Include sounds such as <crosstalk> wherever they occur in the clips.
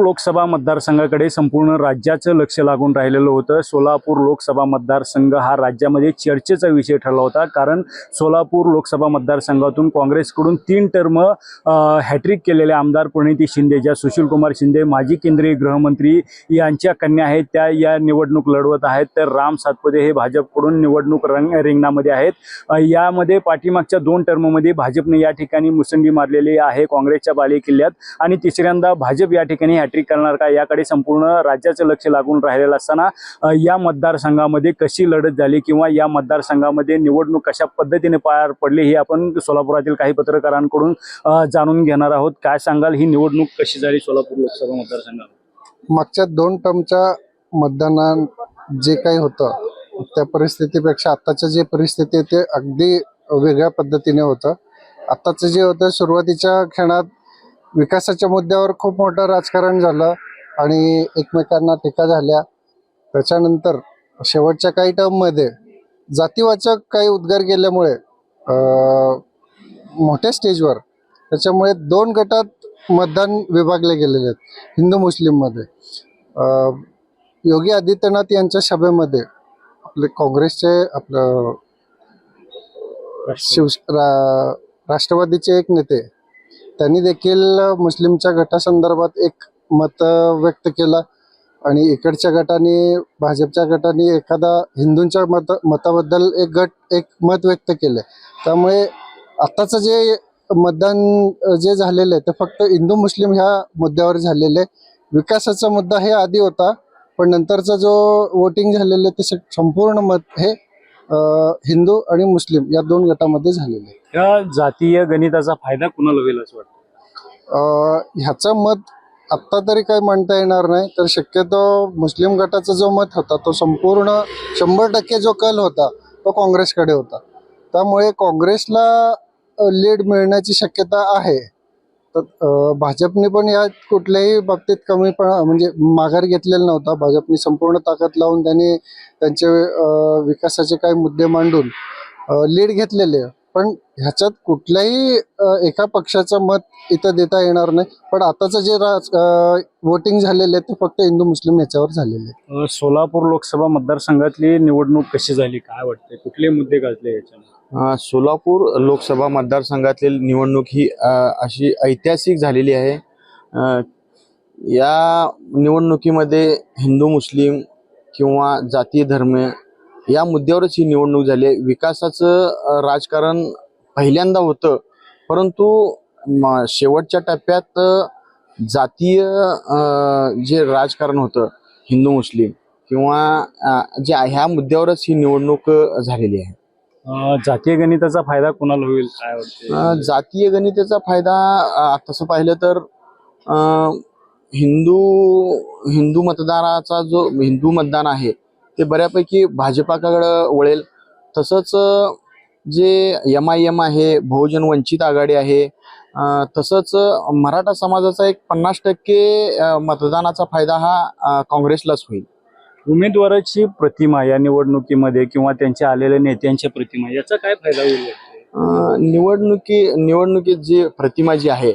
लोकसभा मतदारसंघाकडे संपूर्ण राज्याचं लक्ष लागून राहिलेलं होतं. सोलापूर लोकसभा मतदारसंघ हा राज्यामध्ये चर्चेचा विषय ठरला होता. कारण सोलापूर लोकसभा मतदारसंघातून काँग्रेसकडून तीन टर्म हॅट्रिक केलेले आमदार प्रणिती शिंदे ज्या सुशीलकुमार शिंदे माजी केंद्रीय गृहमंत्री यांच्या कन्या आहेत त्या या निवडणूक लढवत आहेत. तर राम सातपदे हे भाजपकडून निवडणूक रंग रिंगणामध्ये आहेत. यामध्ये पाठीमागच्या दोन टर्ममध्ये भाजपने या ठिकाणी मुसंडी मारलेली आहे काँग्रेसच्या बालेकिल्ल्यात. आणि तिसऱ्यांदा भाजप या ठिकाणी हॅट्रिक करणार का याकडे संपूर्ण राज्याचं लक्ष लागून राहिलेलं असताना या मतदारसंघामध्ये कशी लढत झाली किंवा या मतदारसंघामध्ये निवडणूक कशा पद्धतीने पार पडली हे आपण सोलापुरातील काही पत्रकारांकडून जाणून घेणार आहोत. काय सांगाल? ही निवडणूक कशी झाली सोलापूर लोकसभा मतदारसंघात? मागच्या दोन टर्मच्या मतदानात जे काही होतं त्या परिस्थितीपेक्षा आत्ताच्या जे परिस्थिती आहे ते अगदी वेगळ्या पद्धतीने होतं. आत्ताचं जे होतं सुरुवातीच्या क्षणात विकासाच्या मुद्द्यावर खूप मोठं राजकारण झालं आणि एकमेकांना टीका झाल्या. त्याच्यानंतर शेवटच्या काही टर्ममध्ये जातीवाचक काही उद्गार गेल्यामुळे मोठ्या स्टेजवर त्याच्यामुळे दोन गटात मतदान विभागले गेलेले आहेत हिंदू मुस्लिममध्ये योगी आदित्यनाथ यांच्या सभेमध्ये आपले काँग्रेसचे आपलं शिव रा, राष्ट्रवादीचे एक नेते त्यांनी देखील मुस्लिमच्या गटासंदर्भात एक मत व्यक्त केलं आणि इकडच्या गटाने भाजपच्या गटाने एखादा हिंदूंच्या मत मताबद्दल एक गट एक मत व्यक्त केलं. त्यामुळे आत्ताचं जे मतदान जे झालेलं आहे ते फक्त हिंदू मुस्लिम ह्या मुद्द्यावर झालेलं आहे. विकासाचा मुद्दा हे आधी होता पण नंतरचा जो वोटिंग झालेलं आहे ते स- संपूर्ण मत हे हिंदू आणि मुस्लिम या दोन गटामध्ये झालेलं आहे या जातीय गणिताचा फायदा कुणाला होईल असं वाटतं? अ, ह्याचं मत आत्ता तरी काही म्हणता येणार नाही तर शक्यतो मुस्लिम गटाचा जो मत होता तो संपूर्ण शंभर टक्के जो कल होता तो काँग्रेसकडे होता. त्यामुळे काँग्रेसला लीड मिळण्याची शक्यता आहे. तर भाजपने पण यात कुठल्याही बाबतीत कमी पण म्हणजे माघार घेतलेला नव्हता. भाजपने संपूर्ण ताकद लावून त्यांनी त्यांचे विकासाचे काही मुद्दे मांडून लीड घेतलेले. पण ह्याच्यात कुठल्याही एका पक्षाचं मत इथं देता येणार नाही. पण आताचं जे राज वोटिंग झालेलं आहे ते फक्त हिंदू मुस्लिम याच्यावर झालेलं आहे सोलापूर लोकसभा मतदारसंघातली निवडणूक कशी झाली? काय वाटते कुठले मुद्दे गाजले याच्यामध्ये सोलापूर लोकसभा मतदारसंघातील निवडणूक ही अशी ऐतिहासिक झालेली आहे. या निवडणुकीमध्ये हिंदू मुस्लिम किंवा जाती धर्म या मुद्द्यावरच ही निवडणूक झाली आहे. विकासाचं राजकारण पहिल्यांदा होतं. परंतु शेवटच्या टप्प्यात जातीय जे राजकारण होतं हिंदू मुस्लिम किंवा जे ह्या मुद्द्यावरच ही निवडणूक झालेली आहे. जातीय गणिताचा फायदा कुणाला होईल काय जातीय गणिताचा फायदा तसं पाहिलं तर हिंदू हिंदू मतदाराचा जो हिंदू मतदान आहे ते बऱ्यापैकी भाजपाकडं वळेल. तसंच जे एम आय एम आहे बहुजन वंचित आघाडी आहे तसंच मराठा समाजाचा एक पन्नास टक्के मतदानाचा फायदा हा काँग्रेसलाच होईल. उमेदवाराची प्रतिमा या निवडणुकीमध्ये किंवा त्यांच्या आलेल्या नेत्यांच्या प्रतिमा याचा काय फायदा होईल निवडणुकी निवडणुकीत जी प्रतिमा जी आहे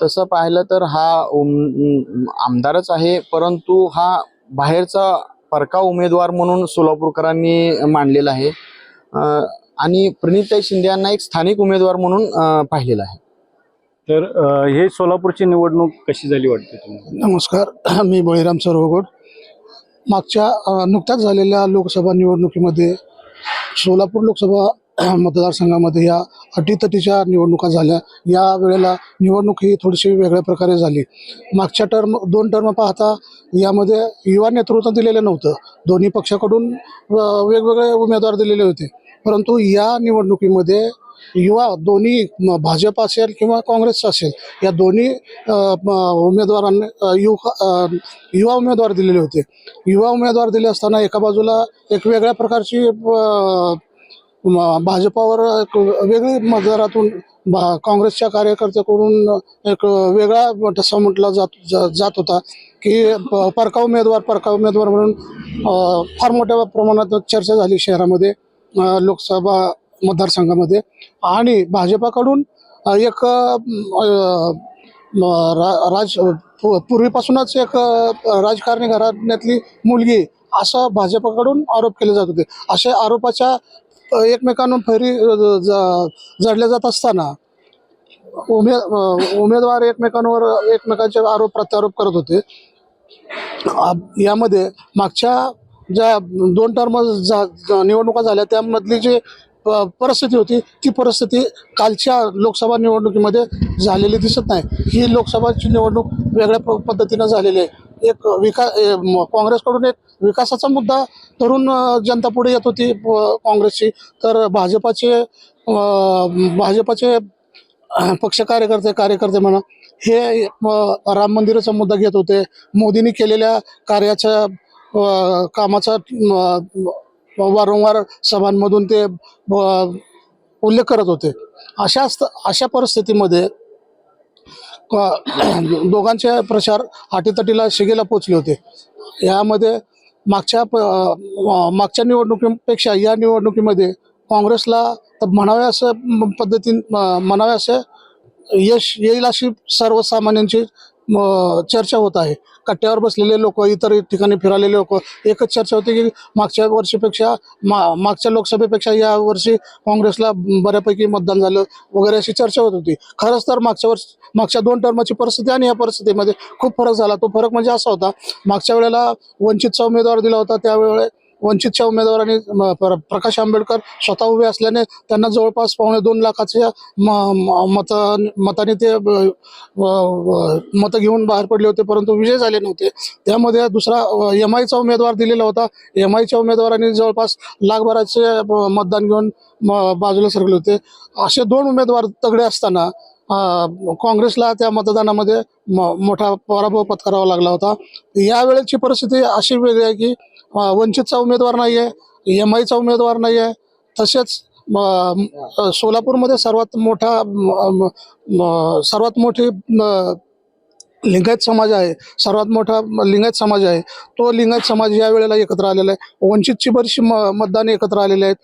तसं पाहिलं तर हा आमदारच आहे परंतु हा बाहेरचा परका उमेदवार म्हणून सोलापूरकरांनी मांडलेला आहे. आणि प्रणिताई शिंदे यांना एक स्थानिक उमेदवार म्हणून पाहिलेला आहे. तर हे सोलापूरची निवडणूक कशी झाली वाटते तुम्हाला? नमस्कार <clears throat> मी बळीराम सरवगड. मागच्या नुकत्याच झालेल्या लोकसभा निवडणुकीमध्ये सोलापूर लोकसभा <clears throat> मतदारसंघामध्ये या अटीतटीच्या निवडणुका झाल्या. या वेळेला निवडणूक ही थोडीशी वेगळ्या प्रकारे झाली. मागच्या टर्म दोन टर्म पाहता यामध्ये युवा नेतृत्व दिलेलं नव्हतं. दोन्ही पक्षाकडून वेगवेगळे उमेदवार दिलेले होते. परंतु या निवडणुकीमध्ये युवा दोन्ही भाजप असेल किंवा काँग्रेस असेल या दोन्ही उमेदवारांनी युवा युवा उमेदवार दिलेले होते. युवा उमेदवार दिले असताना एका बाजूला एक वेगळ्या प्रकारची भाजपावर एक वेगळी मतदारातून भा काँग्रेसच्या कार्यकर्त्याकडून एक वेगळा ठसा म्हटला जात जा- जात होता की प- परका उमेदवार परका उमेदवार म्हणून फार मोठ्या प्रमाणात चर्चा झाली शहरामध्ये लोकसभा मतदारसंघामध्ये. आणि भाजपाकडून एक रा- राज पूर्वीपासूनच एक राजकारणी घराण्यातली मुलगी असं भाजपाकडून आरोप केले जात होते. अशा आरोपाच्या एकमेकांवर फेरी ज- जडल्या जात असताना उमे उमेदवार एकमेकांवर एकमेकांचे आरोप प्रत्यारोप करत होते. आ- यामध्ये मागच्या ज्या दोन टर्म निवडणुका झाल्या त्यामधली जी प- परिस्थिती होती ती परिस्थिती कालच्या लोकसभा निवडणुकीमध्ये झालेली दिसत नाही. ही लोकसभाची निवडणूक वेगळ्या प- पद्धतीनं झालेली आहे. एक विका काँग्रेसकडून एक विकासाचा मुद्दा धरून जनता पुढे येत होती प- काँग्रेसची. तर भाजपाचे भाजपाचे पक्ष कार्यकर्ते कार्यकर्ते म्हणा हे राम मंदिराचा मुद्दा घेत होते. मोदींनी केलेल्या कार्याच्या कामाचा वारंवार सभांमधून ते उल्लेख करत होते. अशा अशा परिस्थितीमध्ये <clears throat> दोघांचे प्रचार आटीतटीला शिगेला पोचले होते. यामध्ये मागच्या प- मागच्या निवडणुकीपेक्षा या निवडणुकीमध्ये काँग्रेसला तर म्हणावे असं म- पद्धतीन म्हणावे असं यश येईल अशी सर्वसामान्यांची चर्चा होत आहे. कट्ट्यावर बसलेले लोक इतर ठिकाणी फिरालेले लोक. एकच चर्चा होती की मागच्या वर्षीपेक्षा मा मागच्या लोकसभेपेक्षा या वर्षी काँग्रेसला बऱ्यापैकी मतदान झालं वगैरे अशी चर्चा होत होती. खरंच तर मागच्या वर्ष मागच्या दोन टर्माची परिस्थिती आणि या परिस्थितीमध्ये खूप फरक झाला. तो फरक म्हणजे असा होता मागच्या वेळेला वंचितचा उमेदवार दिला होता त्यावेळे वंचितच्या उमेदवारांनी प्रकाश आंबेडकर स्वतः उभे असल्याने त्यांना जवळपास पावणे दोन लाखाच्या मत मताने ते मतं घेऊन बाहेर पडले होते परंतु विजय झाले नव्हते. त्यामध्ये दुसरा एम आयचा उमेदवार दिलेला होता. एम आयच्या उमेदवारांनी जवळपास लाखभराचे मतदान घेऊन बाजूला सरकले होते. असे दोन उमेदवार तगडे असताना काँग्रेसला त्या मतदानामध्ये मोठा पराभव पत्करावा लागला होता. यावेळेची परिस्थिती अशी वेगळी आहे की वंचितचा उमेदवार नाही आहे एम आयचा उमेदवार नाही आहे तसेच सोलापूरमध्ये सर्वात मोठा सर्वात मोठी लिंगायत समाज आहे सर्वात मोठा लिंगायत समाज आहे. तो लिंगायत समाज या वेळेला एकत्र आलेला आहे. वंचितची बरीचशी म मतदान एकत्र आलेले आहेत.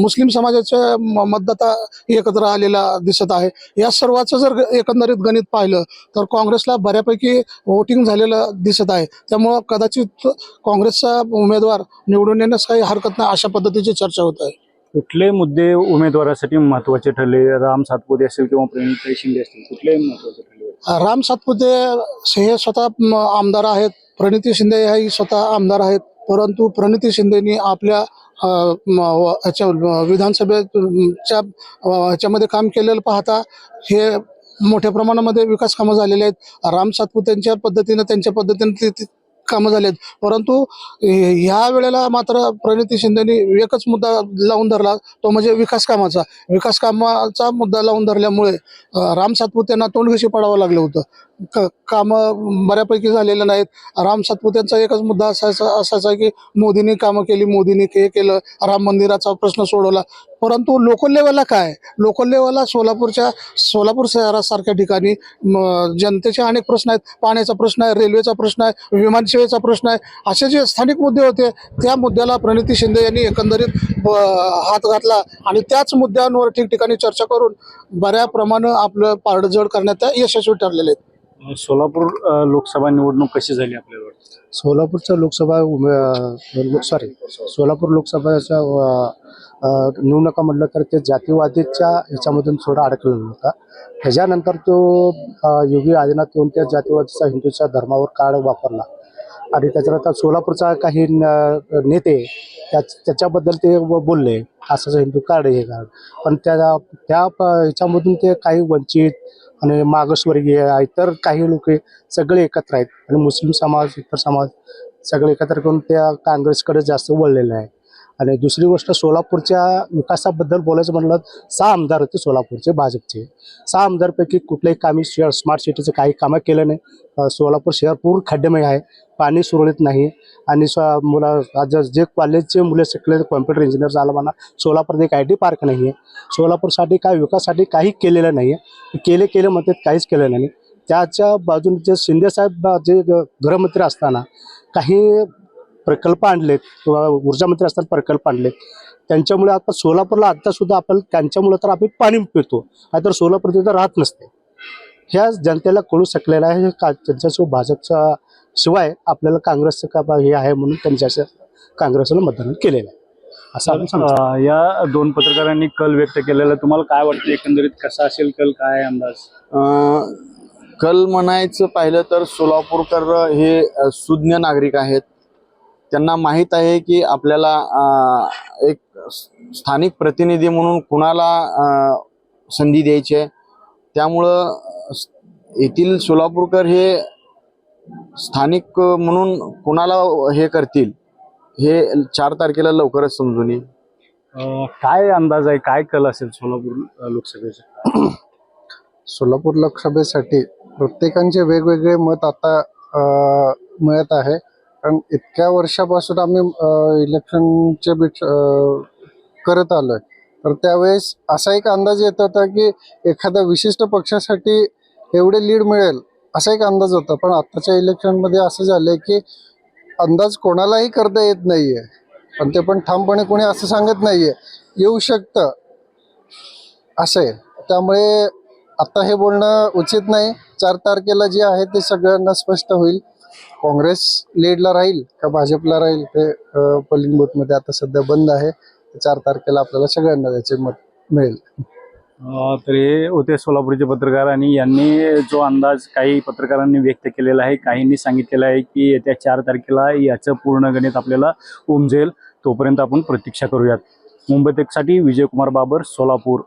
मुस्लिम समाजाच्या म- मतदाता एकत्र आलेला दिसत आहे. या सर्वाचं जर एकंदरीत गणित पाहिलं तर काँग्रेसला बऱ्यापैकी वोटिंग झालेलं दिसत आहे. त्यामुळं कदाचित काँग्रेसचा उमेदवार निवडून येण्यास काही हरकत नाही अशा पद्धतीची चर्चा होत आहे. कुठले मुद्दे उमेदवारासाठी महत्त्वाचे ठरले? राम सातपुते असतील किंवा प्रेमताई शिंदे असतील कुठले महत्त्वाचे राम सातपुते हे स्वतः आमदार आहेत. प्रणिती शिंदे ह्याही स्वतः आमदार आहेत. परंतु प्रणिती शिंदेनी आपल्या ह्याच्या विधानसभेच्या ह्याच्यामध्ये काम केलेलं पाहता हे मोठ्या प्रमाणामध्ये विकास कामं झालेले आहेत. राम सातपुतेंच्या पद्धतीनं त्यांच्या पद्धतीनं ते कामं झालेत. परंतु ह्या वेळेला मात्र प्रणिती शिंदेनी एकच मुद्दा लावून धरला तो म्हणजे विकास कामाचा. विकास कामाचा मुद्दा लावून धरल्यामुळे राम राम सातपुतेंना तोंडघशी पडावं लागलं होतं. कामं बऱ्यापैकी झालेलं नाहीत. राम सातपुत्यांचा एकच मुद्दा असायचा असायचा की मोदींनी कामं केली मोदींनी हे केलं राम मंदिराचा प्रश्न सोडवला. परंतु लोकल लेवलला काय? लोकल लेवलला सोलापूरच्या सोलापूर शहरासारख्या ठिकाणी जनतेचे अनेक प्रश्न आहेत. पाण्याचा प्रश्न आहे रेल्वेचा प्रश्न आहे विमानसेवेचा प्रश्न आहे. असे जे स्थानिक मुद्दे होते त्या मुद्द्याला प्रणिती शिंदे यांनी एकंदरीत हात घातला. आणि त्याच मुद्द्यांवर ठिकठिकाणी चर्चा करून बऱ्या प्रमाणे आपलं पारडजड करण्यात त्या यशस्वी ठरलेले आहेत. सोलापूर लोकसभा निवडणूक कशी झाली आपल्याला सोलापूरचा सोलापूरच्या लोकसभा सॉरी सोलापूर लोकसभाच्या अ, निवडणुका म्हटलं तर ते जातीवादीच्या ह्याच्यामधून थोडा अडकलेला होता. त्याच्यानंतर तो योगी आदिनाथ येऊन त्या जातीवादीचा हिंदूच्या धर्मावर कार्ड वापरला. आणि त्याच्यानंतर सोलापूरचा काही न- नेते त्या त्याच्याबद्दल ते बोलले असं हिंदू कार्ड आहे हे कार्ड पण त्या त्या ह्याच्यामधून ते काही वंचित आणि मागासवर्गीय तर काही लोक सगळे एकत्र आहेत. आणि मुस्लिम समाज इतर समाज सगळे एकत्र करून त्या काँग्रेसकडे जास्त वळलेले आहे आणि दुसरी गोष्ट सोलापूरच्या विकासाबद्दल बोलायचं म्हणलं सहा आमदार होते सोलापूरचे भाजपचे. सहा आमदारपैकी कुठल्याही कामी शहर स्मार्ट सिटीचं काही कामं केलं नाही. सोलापूर शहर पूर्ण खड्डेमय आहे पाणी सुरळीत नाही. आणि स्व मुला आज जे कॉलेजचे मुलं शिकले कॉम्प्युटर इंजिनियर झालं म्हणा सोलापूर एक आय टी पार्क नाही आहे सोलापूरसाठी काय विकासासाठी काही केलेलं नाही आहे केले केले म्हणतात काहीच केलं नाही. त्याच्या बाजूने जे शिंदेसाहेब जे ग- गृहमंत्री असताना काही प्रकल्प आणलेत किंवा ऊर्जा मंत्री असताना प्रकल्प आणलेत. त्यांच्यामुळे आता सोलापूरला आता सुद्धा आपण त्यांच्यामुळे तर आपण पाणी पितो. नाहीतर सोलापूर तिथं राहत नसते. ह्या जनतेला कळू शकलेलं आहे का त्यांच्यासोबत भाजपचा शिवाय आपल्याला काँग्रेसचं का हे आहे म्हणून त्यांच्या काँग्रेसला मतदान केलेलं आहे. असं या दोन पत्रकारांनी कल व्यक्त केलेला तुम्हाला काय वाटतं एकंदरीत कसा असेल कल काय आहे अंदाज? कल म्हणायचं पाहिलं तर सोलापूरकर हे सुज्ञ नागरिक आहेत. त्यांना माहीत आहे की आपल्याला एक स्थानिक प्रतिनिधी म्हणून कुणाला संधी द्यायची आहे. त्यामुळं येथील सोलापूरकर हे स्थानिक म्हणून कुणाला हे करतील हे चार तारखेला लवकरच समजून येईल. काय अंदाज आहे? काय कल असेल सोलापूर लोकसभेचा? <clears throat> सोलापूर लोकसभेसाठी प्रत्येकांचे वेगवेगळे मत आता मिळत आहे. कारण इतक्या वर्षापासून आम्ही इलेक्शनचे बीट करत आलोय. तर त्यावेळेस असा एक अंदाज येत होता की एखाद्या विशिष्ट पक्षासाठी एवढे लीड मिळेल असा एक अंदाज होता. पण आत्ताच्या इलेक्शनमध्ये असं झालंय की अंदाज कोणालाही करता येत नाहीये. पण ते पण ठामपणे कोणी असं सांगत नाहीये. येऊ शकतं. असं आहे. त्यामुळे आता हे बोलणं उचित नाही. चार तारखेला जे आहे ते सगळ्यांना स्पष्ट होईल. काँग्रेस लीडला राहील का भाजपला राहील ते पोलिंग बूथमध्ये आता सध्या बंद आहे. चार तारखेला आपल्याला सगळ्यांना त्याचे मत मिळेल. तरी होते सोलापूरचे पत्रकार आणि यांनी जो अंदाज काही पत्रकारांनी व्यक्त केलेला आहे काहींनी सांगितलेलं आहे की येत्या चार तारखेला याचं पूर्ण गणित आपल्याला उमजेल. तोपर्यंत आपण प्रतीक्षा करूयात. मुंबई साठी विजयकुमार बाबर सोलापूर.